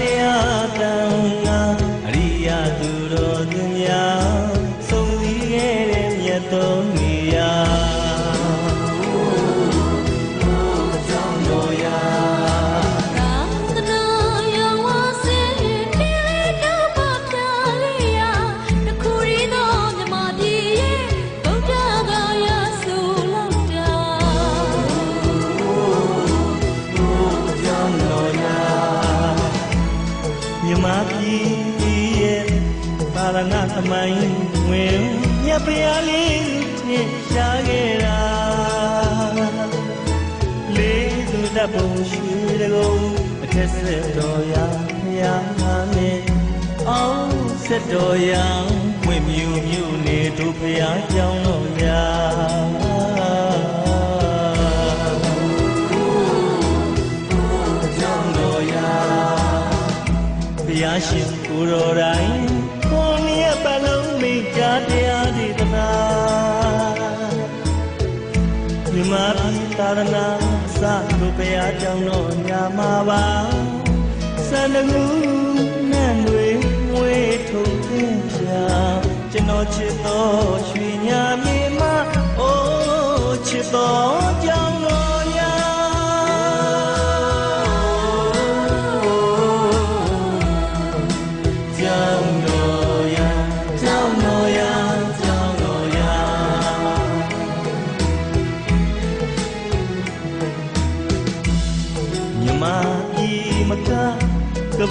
တရားတန်ငါအရိယသူတော်သူများဆုံးစည်းခဲ့တဲ့မြတ်တော် ရဏသမိုင်းဝင်မြတ်ဗျာလေးထင်ရှားခဲ့တာလေးသူတပ်ပုံရွှေတကုံအခက်ဆက်တော်ရာဖျားနဲ့အောင်ဆက်တော်ရာဝင့်မြူမြူနေတို့ဖျားကြောင်းတော်ရာကြောင့်တော်ရာဘုရားရှင်ကိုယ်တော်တိုင်ကိုယ်မြတ် ပလုံးမိကြားတရားဒီသနာမြမပြည်သာရဏစတို့ဘုရားကြောင့်တော်ညာမှာပါစန္ဒငူနဲ့တွေဝေးထုံသင်ပြကျွန်တော်ချစ်တော်ရွှေညာမြေမှာအိုးချစ်တော်ကြောင့်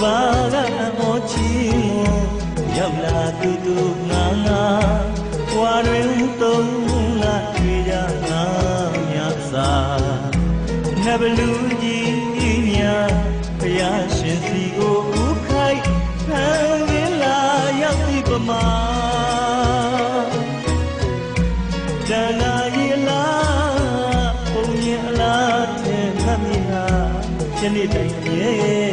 ဘာကအမောချီမောရောက်လာတူတူငါငါဝါတွင်သုံးလာတွေ့ကြငါမြတ်စာနဘလူကြီးများဘုရားရှင်စီကိုဥခိုက်ခံရလာရောက်ဒီပမာတဏှာရီလာပုံရင်အလားထဲမှတ်မိဟာယနေ့တိုင်ရဲ့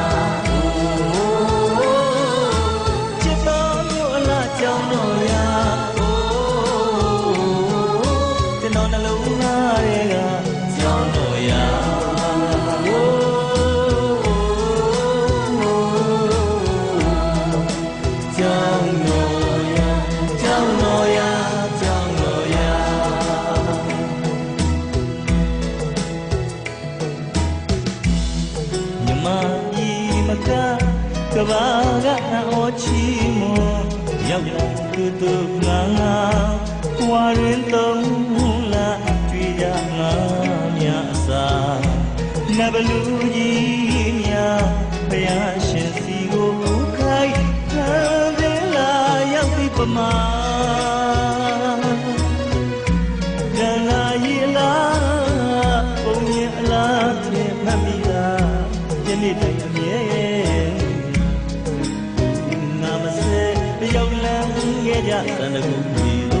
ျ ဘာကအအောချီမောရောက်လာသူသူငါငါဝါရင်သုံးလာတွေ့ရငါမြအစာနဘလူကြီး ရောက်လန်းခဲ့ကြသန္တကုပြီတို့သာ